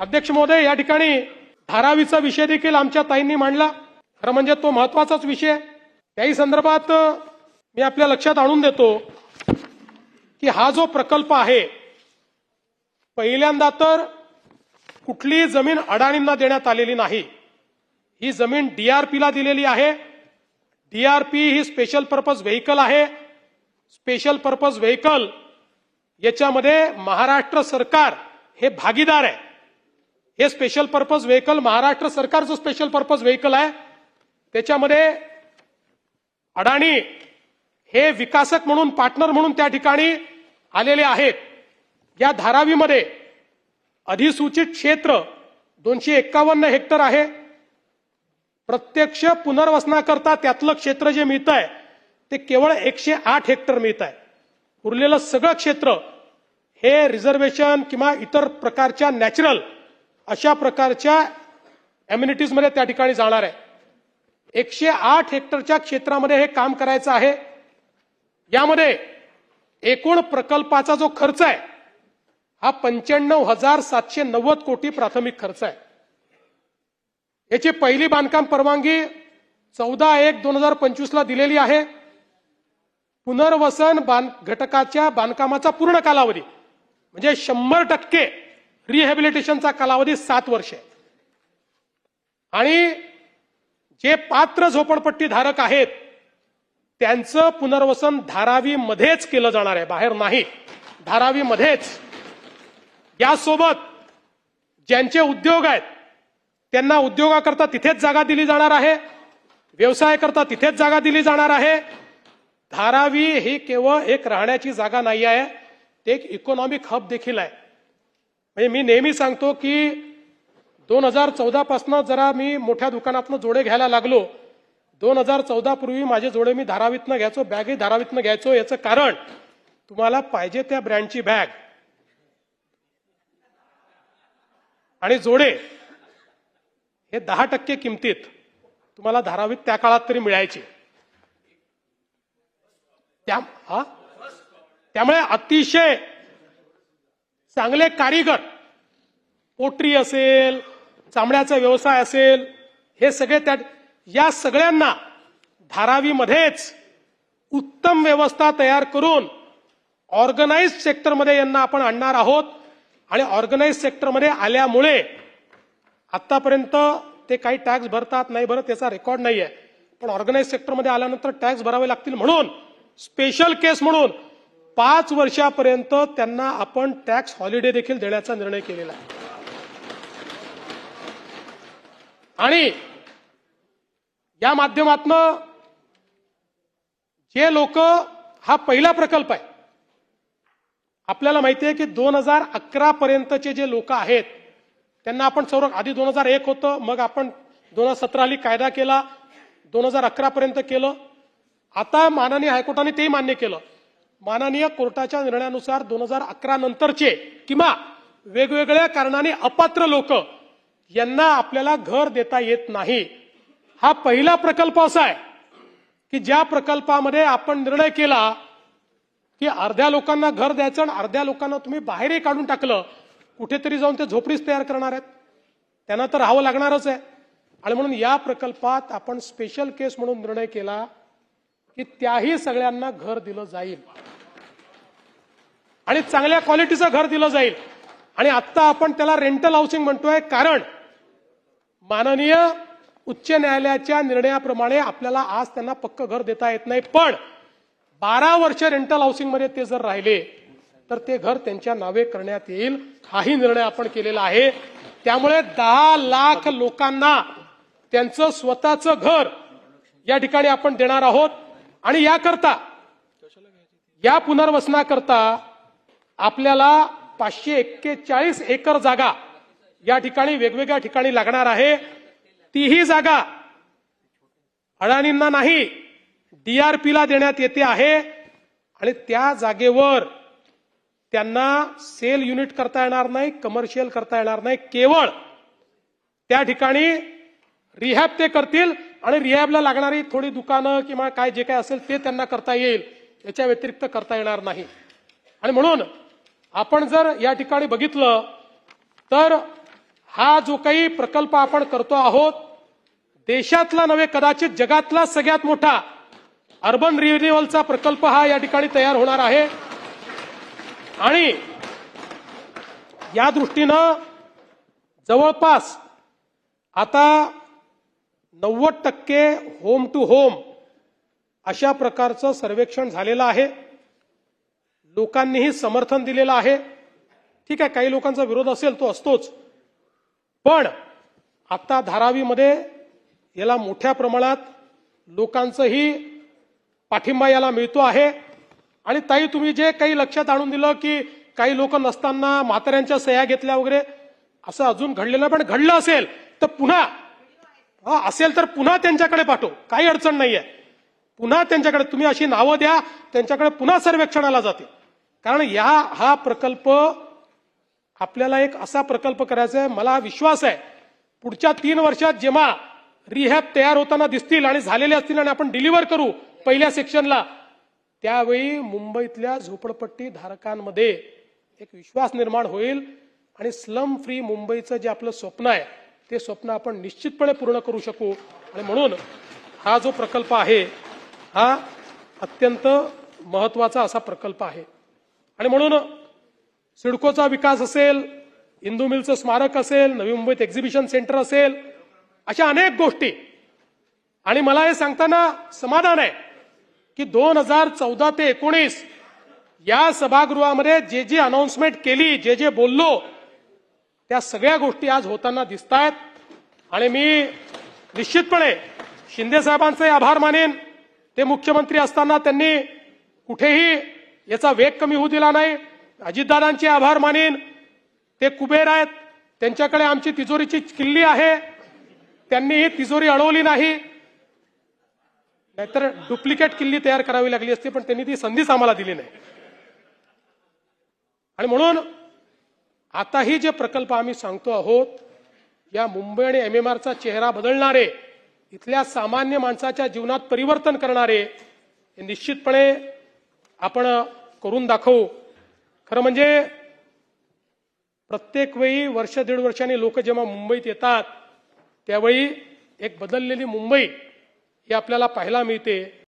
अध्यक्ष महोदय या ठिकाणी धारावीचा विषय देखील आमच्या ताईंनी मांडला. खरं म्हणजे तो महत्वाचाच विषय त्याही संदर्भात मी आपल्या लक्षात आणून देतो की हा जो प्रकल्प आहे पहिल्यांदा तर कुठलीही जमीन अडाणींना देण्यात आलेली नाही. ही जमीन डीआरपीला दिलेली आहे. डीआरपी ही स्पेशल पर्पज व्हेकल आहे. स्पेशल पर्पज व्हेकल याच्यामध्ये महाराष्ट्र सरकार हे भागीदार आहे. हे स्पेशल पर्पज व्हेकल महाराष्ट्र सरकारचं स्पेशल पर्पज व्हेकल आहे. त्याच्यामध्ये अडाणी हे विकासक म्हणून पार्टनर म्हणून त्या ठिकाणी आलेले आहेत. या धारावीमध्ये अधिसूचित क्षेत्र दोनशे एक्कावन्न हेक्टर आहे. प्रत्यक्ष पुनर्वसनाकरता त्यातलं क्षेत्र जे मिळत आहे ते केवळ एकशे आठ हेक्टर मिळत आहे उरलेलं सगळं क्षेत्र हे रिझर्वेशन किंवा इतर प्रकारच्या नॅचरल अशा प्रकारच्या मध्ये त्या ठिकाणी जाणार आहे. एकशे आठ हेक्टरच्या क्षेत्रामध्ये हे काम करायचं आहे. यामध्ये एकूण प्रकल्पाचा जो खर्च आहे हा पंच्याण्णव हजार सातशे नव्वद कोटी प्राथमिक खर्च आहे. याची पहिली बांधकाम परवानगी चौदा एक दोन हजार पंचवीसला दिलेली आहे. पुनर्वसन बांध घटकाच्या बांधकामाचा पूर्ण कालावधी म्हणजे शंभर टक्के रिहॅबिलिटेशनचा कालावधी सात वर्ष आहे. आणि जे पात्र झोपडपट्टी धारक आहेत त्यांचं पुनर्वसन धारावीमध्येच केलं जाणार आहे. बाहेर नाही. धारावीमध्येच. यासोबत ज्यांचे उद्योग आहेत त्यांना उद्योगाकरता तिथेच जागा दिली जाणार आहे व्यवसायाकरता तिथेच जागा दिली जाणार आहे. धारावी ही केवळ एक राहण्याची जागा नाही आहे ते एक इकॉनॉमिक हब देखील आहे. म्हणजे मी नेहमी सांगतो की दोन हजार चौदा पासनं जरा मी मोठ्या दुकानातनं जोडे घ्यायला लागलो. दोन हजार चौदा पूर्वी माझे जोडे मी धारावीतनं घ्यायचो बॅगही धारावीतनं घ्यायचो. याचं कारण तुम्हाला पाहिजे त्या ब्रँडची बॅग. आणि जोडे हे दहा टक्के किमतीत तुम्हाला धारावीत त्या काळात तरी मिळायचे. त्या हा? त्यामुळे अतिशय चांगले कारीगर पोट्री असेल चामड्याचा व्यवसाय असेल हे सगळे त्या या सगळ्यांना धारावीमध्येच उत्तम व्यवस्था तयार करून ऑर्गनाइज सेक्टरमध्ये यांना आपण आणणार आहोत. आणि ऑर्गनाइज सेक्टरमध्ये आल्यामुळे आतापर्यंत ते काही टॅक्स भरतात नाही भरत त्याचा रेकॉर्ड नाही आहे पण ऑर्गनाइज सेक्टरमध्ये आल्यानंतर टॅक्स भरावे लागतील म्हणून स्पेशल केस म्हणून पाच वर्षापर्यंत त्यांना आपण टॅक्स हॉलिडे देखील देण्याचा निर्णय केलेला आहे. आणि या माध्यमातनं जे लोक हा पहिला प्रकल्प आहे. आपल्याला माहिती आहे की दोन हजार अकरा पर्यंतचे जे लोक आहेत त्यांना आपण सर्व आधी दोन हजार एक होतं मग आपण दोन हजार सतराली कायदा केला दोन हजार अकरा पर्यंत केलं. आता माननीय हायकोर्टाने तेही मान्य केलं. माननीय कोर्टाच्या निर्णयानुसार दोन हजार अकरा नंतरचे किंवा वेगवेगळ्या कारणाने अपात्र लोक यांना आपल्याला घर देता येत नाही. हा पहिला प्रकल्प असा आहे की ज्या प्रकल्पामध्ये आपण निर्णय केला की अर्ध्या लोकांना घर द्यायचं आणि अर्ध्या लोकांना तुम्ही बाहेरही काढून टाकलं कुठेतरी जाऊन ते झोपडीच तयार करणार आहेत. त्यांना तर राहावं लागणारच आहे. आणि म्हणून या प्रकल्पात आपण स्पेशल केस म्हणून निर्णय केला की त्याही सगळ्यांना घर दिलं जाईल. आणि चांगल्या क्वालिटीचं घर दिलं जाईल. आणि आत्ता आपण त्याला रेंटल हाऊसिंग म्हणतोय कारण माननीय उच्च न्यायालयाच्या निर्णयाप्रमाणे आपल्याला आज त्यांना पक्क घर देता येत नाही. पण बारा वर्ष रेंटल हाऊसिंगमध्ये ते जर राहिले तर ते घर त्यांच्या नावे करण्यात येईल. हाही निर्णय आपण केलेला आहे. त्यामुळे दहा लाख लोकांना त्यांचं स्वतःचं घर या ठिकाणी आपण देणार आहोत. आणि याकरता या पुनर्वसनाकरता आपल्याला पाचशे एक्केचाळीस एकर जागा या ठिकाणी वेगवेगळ्या ठिकाणी लागणार आहे. तीही जागा अडाणींना नाही डीआरपीला देण्यात येते आहे. आणि त्या जागेवर त्यांना सेल युनिट करता येणार नाही कमर्शियल करता येणार नाही. केवळ त्या ठिकाणी रिहॅब ते करतील आणि रिहॅबला लागणारी थोडी दुकानं किंवा काय जे काय असेल ते त्यांना करता येईल. याच्या व्यतिरिक्त करता येणार नाही. आणि म्हणून आपण जर या ठिकाणी बघितलं तर हा जो काही प्रकल्प आपण करतो आहोत देशातला नव्हे कदाचित जगातला सगळ्यात मोठा अर्बन रिन्युअलचा प्रकल्प हा या ठिकाणी तयार होणार आहे. आणि या दृष्टीनं जवळपास आता नव्वद टक्के होम टू होम अशा प्रकारचं सर्वेक्षण झालेलं आहे. लोकांनीही समर्थन दिलेलं आहे. ठीक आहे काही लोकांचा विरोध असेल तो असतोच. पण आता धारावीमध्ये याला मोठ्या प्रमाणात लोकांचंही पाठिंबा याला मिळतो आहे. आणि ताई तुम्ही जे काही लक्षात आणून दिलं की काही लोक नसताना म्हाताऱ्यांच्या सह्या घेतल्या वगैरे असं अजून घडलेलं पण घडलं असेल तर पुन्हा असेल तर पुन्हा त्यांच्याकडे पाठव. काही अडचण नाहीये. पुन्हा त्यांच्याकडे तुम्ही अशी नावं द्या त्यांच्याकडे पुन्हा सर्वेक्षणाला जाते कारण या हा प्रकल्प आपल्याला एक असा प्रकल्प करायचा आहे मला विश्वास आहे. पुढच्या तीन वर्षात जेव्हा रिहॅब तयार होताना दिसतील आणि झालेले असतील आणि आपण डिलिव्हर करू पहिल्या सेक्शनला त्यावेळी मुंबईतल्या झोपडपट्टी धारकांमध्ये एक विश्वास निर्माण होईल आणि स्लम फ्री मुंबईचं जे आपलं स्वप्न आहे ते स्वप्न आपण निश्चितपणे पूर्ण करू शकू. आणि म्हणून हा जो प्रकल्प आहे हा अत्यंत महत्त्वाचा असा प्रकल्प आहे. आणि म्हणून सिडकोचा विकास असेल इंदू मिलचं स्मारक असेल नवी मुंबईत एक्झिबिशन सेंटर असेल अशा अनेक गोष्टी. आणि मला हे सांगताना समाधान आहे की दोन हजार चौदा ते एकोणीस या सभागृहामध्ये जे जे अनाउन्समेंट केली जे जे बोललो त्या सगळ्या गोष्टी आज होताना दिसत आहेत आणि मी निश्चितपणे शिंदे साहेबांचे आभार मानेन. ते मुख्यमंत्री असताना त्यांनी कुठेही याचा वेग कमी होऊ दिला नाही. अजितदादांचे आभार मानेन. ते कुबेर आहेत. त्यांच्याकडे आमची तिजोरीची किल्ली आहे. त्यांनी ही तिजोरी अडवली नाही. नाहीतर डुप्लिकेट किल्ली तयार करावी लागली असती पण त्यांनी ती संधीच आम्हाला दिली नाही. आणि म्हणून आताही जे प्रकल्प आम्ही सांगतो आहोत या मुंबई आणि एमएमआरचा चेहरा बदलणारे इथल्या सामान्य माणसाच्या जीवनात परिवर्तन करणारे हे निश्चितपणे आपण करून दाखवू. खरं म्हणजे प्रत्येक वेळी वर्ष दीड वर्षांनी लोक जेव्हा मुंबईत येतात त्यावेळी एक बदललेली मुंबई ही आपल्याला पाहायला मिळते.